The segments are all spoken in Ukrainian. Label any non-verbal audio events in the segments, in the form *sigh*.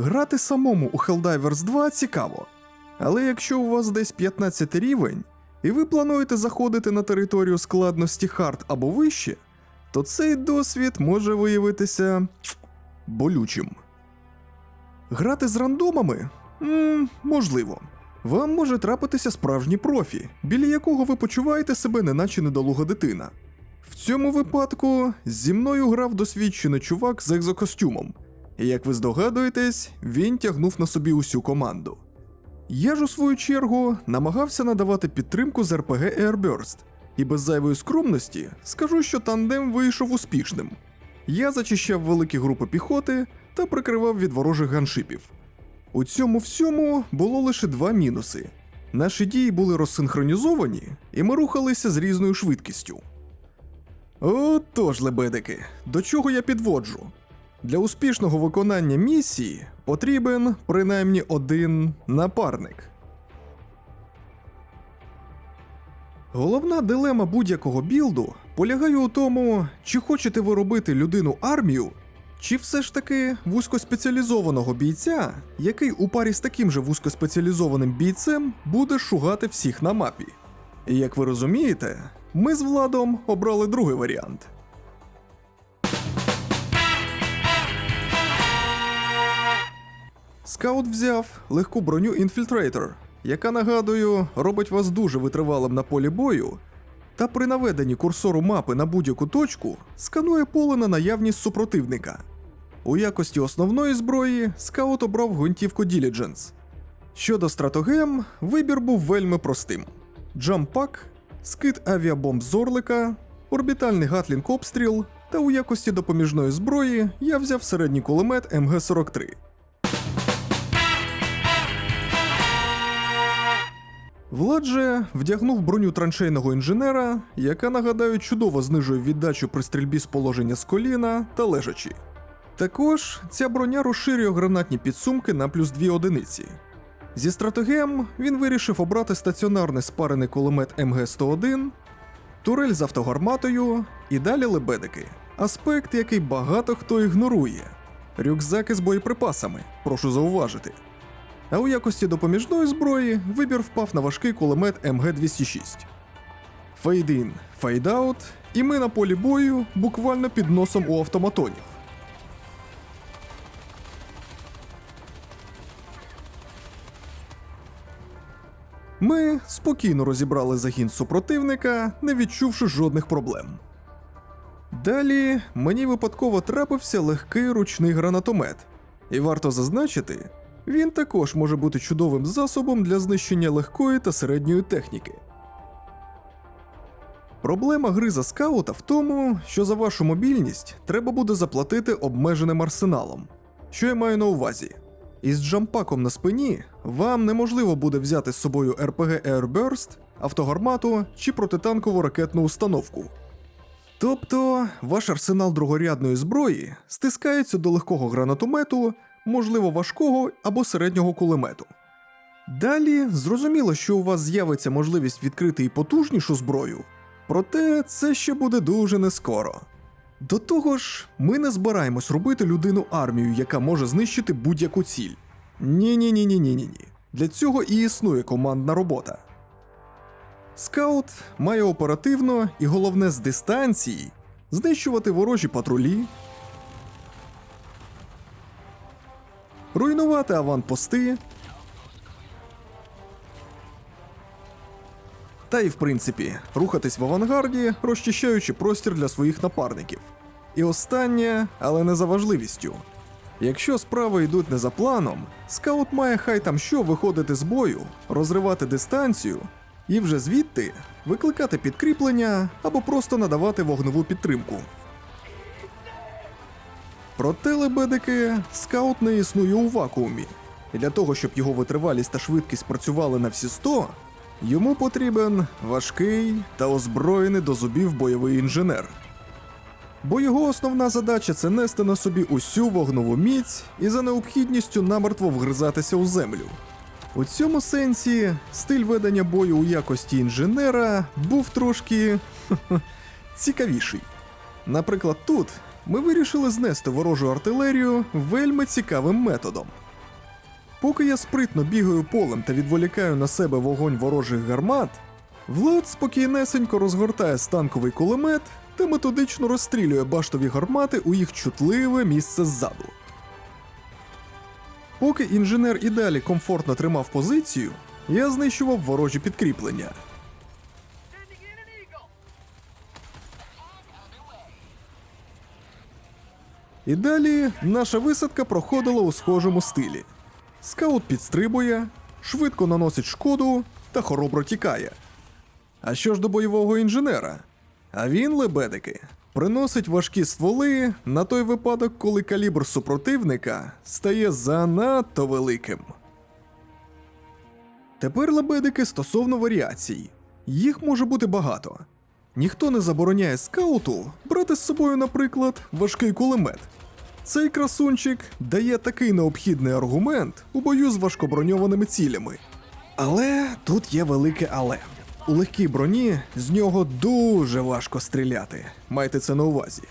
Грати самому у Helldivers 2 цікаво. Але якщо у вас десь 15 рівень, і ви плануєте заходити на територію складності хард або вище, то цей досвід може виявитися болючим. Грати з рандомами? м можливо. Вам може трапитися справжній профі, біля якого ви почуваєте себе неначе недолуга дитина. В цьому випадку зі мною грав досвідчений чувак з екзокостюмом, і як ви здогадуєтесь, він тягнув на собі усю команду. Я ж у свою чергу намагався надавати підтримку з RPG Airburst, і без зайвої скромності скажу, що тандем вийшов успішним. Я зачищав великі групи піхоти та прикривав від ворожих ганшипів. У цьому всьому було лише два мінуси. Наші дії були розсинхронізовані, і ми рухалися з різною швидкістю. Отож, лебедики, до чого я підводжу? Для успішного виконання місії потрібен принаймні один напарник. Головна дилема будь-якого білду полягає у тому, чи хочете ви робити людину армію, чи все ж таки вузькоспеціалізованого бійця, який у парі з таким же вузькоспеціалізованим бійцем буде шугати всіх на мапі. І як ви розумієте, ми з Владом обрали другий варіант. Скаут взяв легку броню Infiltrator, яка, нагадую, робить вас дуже витривалим на полі бою, та при наведенні курсору мапи на будь-яку точку сканує поле на наявність супротивника. У якості основної зброї скаут обрав гвинтівку Diligence. Щодо стратогем, вибір був вельми простим: джампак, скид авіабомб Зорлика, орбітальний гатлінг обстріл, та у якості допоміжної зброї я взяв середній кулемет МГ-43. Влад же вдягнув броню траншейного інженера, яка, нагадаю, чудово знижує віддачу при стрільбі з положення з коліна та лежачі. Також ця броня розширює гранатні підсумки на плюс 2 одиниці. Зі стратегем він вирішив обрати стаціонарний спарений кулемет МГ-101, турель з автогарматою і далі лебедики. Аспект, який багато хто ігнорує. Рюкзаки з боєприпасами, прошу зауважити. А у якості допоміжної зброї вибір впав на важкий кулемет МГ-206. Фейд-ін, фейд-аут, і ми на полі бою буквально під носом у автоматонів. Ми спокійно розібрали загін супротивника, не відчувши жодних проблем. Далі мені випадково трапився легкий ручний гранатомет, і варто зазначити, він також може бути чудовим засобом для знищення легкої та середньої техніки. Проблема гри за скаута в тому, що за вашу мобільність треба буде заплатити обмеженим арсеналом. Що я маю на увазі? Із джампаком на спині вам неможливо буде взяти з собою RPG Airburst, автогармату чи протитанкову ракетну установку. Тобто ваш арсенал другорядної зброї стискається до легкого гранатомету, можливо важкого або середнього кулемету. Далі зрозуміло, що у вас з'явиться можливість відкрити і потужнішу зброю, проте це ще буде дуже нескоро. До того ж, ми не збираємось робити людину армію, яка може знищити будь-яку ціль. Ні, ні, ні, ні, ні, ні. Для цього і існує командна робота. Скаут має оперативно і головне з дистанції знищувати ворожі патрулі, руйнувати аванпости. Та й в принципі рухатись в авангарді, розчищаючи простір для своїх напарників. І останнє, але не за важливістю. Якщо справи йдуть не за планом, скаут має хай там що виходити з бою, розривати дистанцію і вже звідти викликати підкріплення або просто надавати вогневу підтримку. Проте лебедики скаут не існує у вакуумі, і для того, щоб його витривалість та швидкість працювали на всі 100, йому потрібен важкий та озброєний до зубів бойовий інженер. Бо його основна задача це нести на собі усю вогнову міць і за необхідністю намертво вгризатися у землю. У цьому сенсі стиль ведення бою у якості інженера був трошки *laughs* цікавіший. Наприклад, тут ми вирішили знести ворожу артилерію вельми цікавим методом. Поки я спритно бігаю полем та відволікаю на себе вогонь ворожих гармат, Влад спокійнесенько розгортає станковий кулемет та методично розстрілює баштові гармати у їх чутливе місце ззаду. Поки інженер і далі комфортно тримав позицію, я знищував ворожі підкріплення. І далі наша висадка проходила у схожому стилі. Скаут підстрибує, швидко наносить шкоду та хоробро тікає. А що ж до бойового інженера? А він, лебедики, приносить важкі стволи на той випадок, коли калібр супротивника стає занадто великим. Тепер лебедики стосовно варіацій. Їх може бути багато. Ніхто не забороняє скауту брати з собою, наприклад, важкий кулемет. Цей красунчик дає такий необхідний аргумент у бою з важкоброньованими цілями. Але тут є велике але. У легкій броні з нього дуже важко стріляти. Майте це на увазі.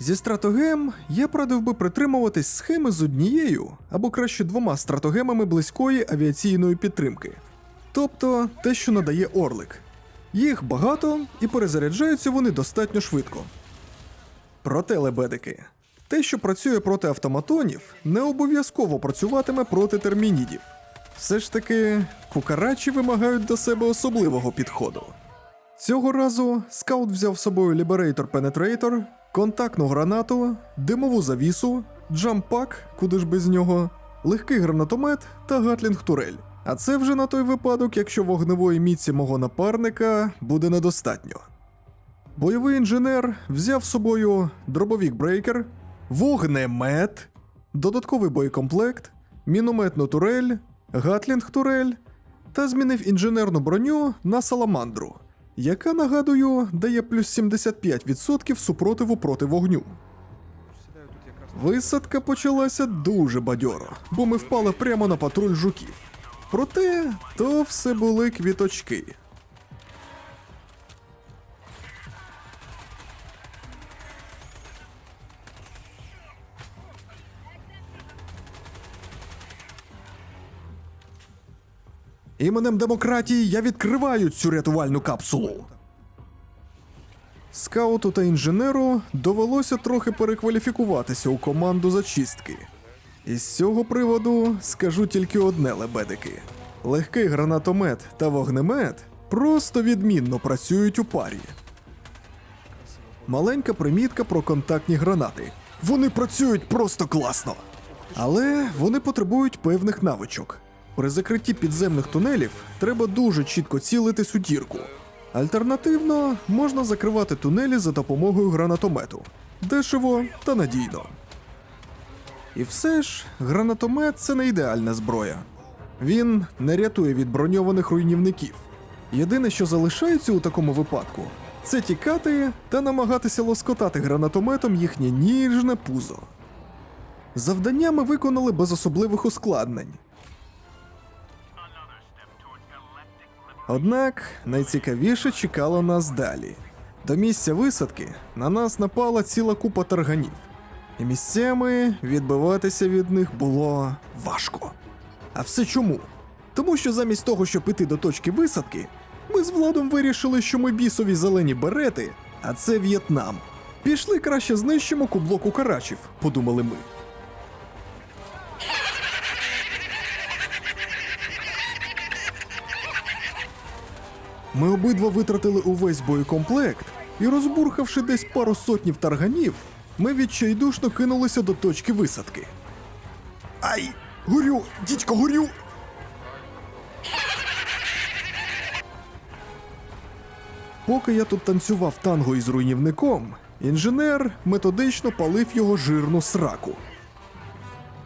Зі стратогем я радив би притримуватись схеми з однією або краще двома стратогемами близької авіаційної підтримки. Тобто те, що надає Орлик. Їх багато і перезаряджаються вони достатньо швидко. Проте, лебедики, те, що працює проти автоматонів, не обов'язково працюватиме проти термінідів. Все ж таки, кукарачі вимагають до себе особливого підходу. Цього разу скаут взяв з собою Liberator Penetrator, контактну гранату, димову завісу, джампак, куди ж без нього, легкий гранатомет та гатлінг турель. А це вже на той випадок, якщо вогневої міці мого напарника буде недостатньо. Бойовий інженер взяв з собою дробовік брейкер, вогнемет, додатковий боєкомплект, мінометну турель, гатлінг турель та змінив інженерну броню на саламандру, яка, нагадую, дає плюс 75% супротиву проти вогню. Висадка почалася дуже бадьоро, бо ми впали прямо на патруль жуків. Проте то все були квіточки. Іменем демократії я відкриваю цю рятувальну капсулу. Скауту та інженеру довелося трохи перекваліфікуватися у команду зачистки. І з цього приводу скажу тільки одне лебедики: легкий гранатомет та вогнемет просто відмінно працюють у парі. Маленька примітка про контактні гранати. Вони працюють просто класно. Але вони потребують певних навичок. При закритті підземних тунелів треба дуже чітко цілитись у дірку. Альтернативно, можна закривати тунелі за допомогою гранатомету. Дешево та надійно. І все ж, гранатомет це не ідеальна зброя. Він не рятує від броньованих руйнівників. Єдине, що залишається у такому випадку, це тікати та намагатися лоскотати гранатометом їхнє ніжне пузо. Завдання ми виконали без особливих ускладнень. Однак найцікавіше чекало нас далі. До місця висадки на нас напала ціла купа тарганів, і місцями відбиватися від них було важко. А все чому? Тому що замість того, щоб іти до точки висадки, ми з владом вирішили, що ми бісові зелені берети, а це В'єтнам. Пішли краще знищимо кублоку карачів, подумали ми. Ми обидва витратили увесь боєкомплект і, розбурхавши десь пару сотнів тарганів, ми відчайдушно кинулися до точки висадки. Ай! Горю! Дідько, горю! Поки я тут танцював танго із руйнівником, інженер методично палив його жирну сраку.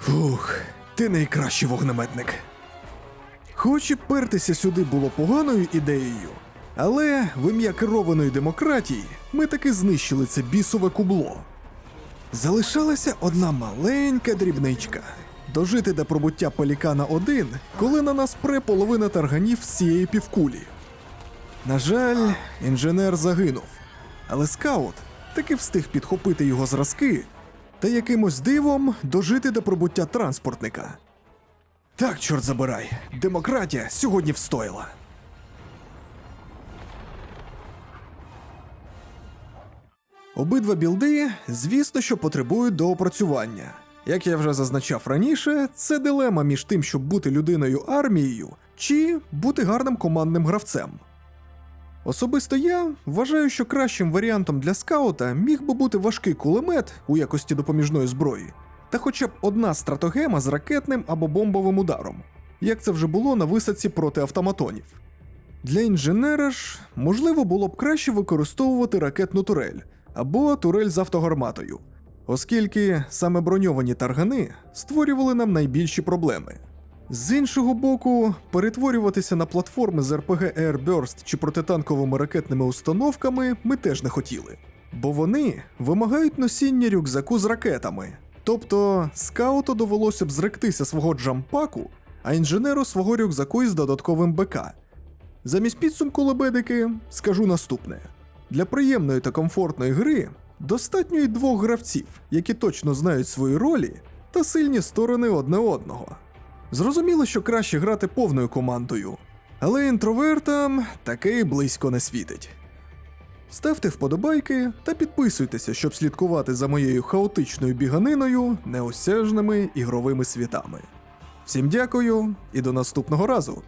Фух, ти найкращий вогнеметник. Хоч і пертися сюди було поганою ідеєю, але в ім'я керованої демократії ми таки знищили це бісове кубло. Залишалася одна маленька дрібничка дожити до пробуття Пелікана 1, коли на нас пре половина тарганів з цієї півкулі. На жаль, інженер загинув, але скаут таки встиг підхопити його зразки та якимось дивом дожити до пробуття транспортника. Так, чорт забирай, демократія сьогодні встояла. Обидва білди, звісно, що потребують доопрацювання. Як я вже зазначав раніше, це дилема між тим, щоб бути людиною армією, чи бути гарним командним гравцем. Особисто я вважаю, що кращим варіантом для скаута міг би бути важкий кулемет у якості допоміжної зброї, та хоча б одна стратогема з ракетним або бомбовим ударом, як це вже було на висадці проти автоматонів. Для інженера ж можливо було б краще використовувати ракетну турель або турель з автогарматою, оскільки саме броньовані таргани створювали нам найбільші проблеми. З іншого боку, перетворюватися на платформи з RPG Air Burst чи протитанковими ракетними установками ми теж не хотіли, бо вони вимагають носіння рюкзаку з ракетами. Тобто скауту довелося б зректися свого джампаку, а інженеру свого рюкзаку із додатковим БК. Замість підсумку лебедики скажу наступне: для приємної та комфортної гри достатньо й двох гравців, які точно знають свої ролі та сильні сторони одне одного. Зрозуміло, що краще грати повною командою, але інтровертам таке і близько не світить. Ставте вподобайки та підписуйтеся, щоб слідкувати за моєю хаотичною біганиною неосяжними ігровими світами. Всім дякую і до наступного разу!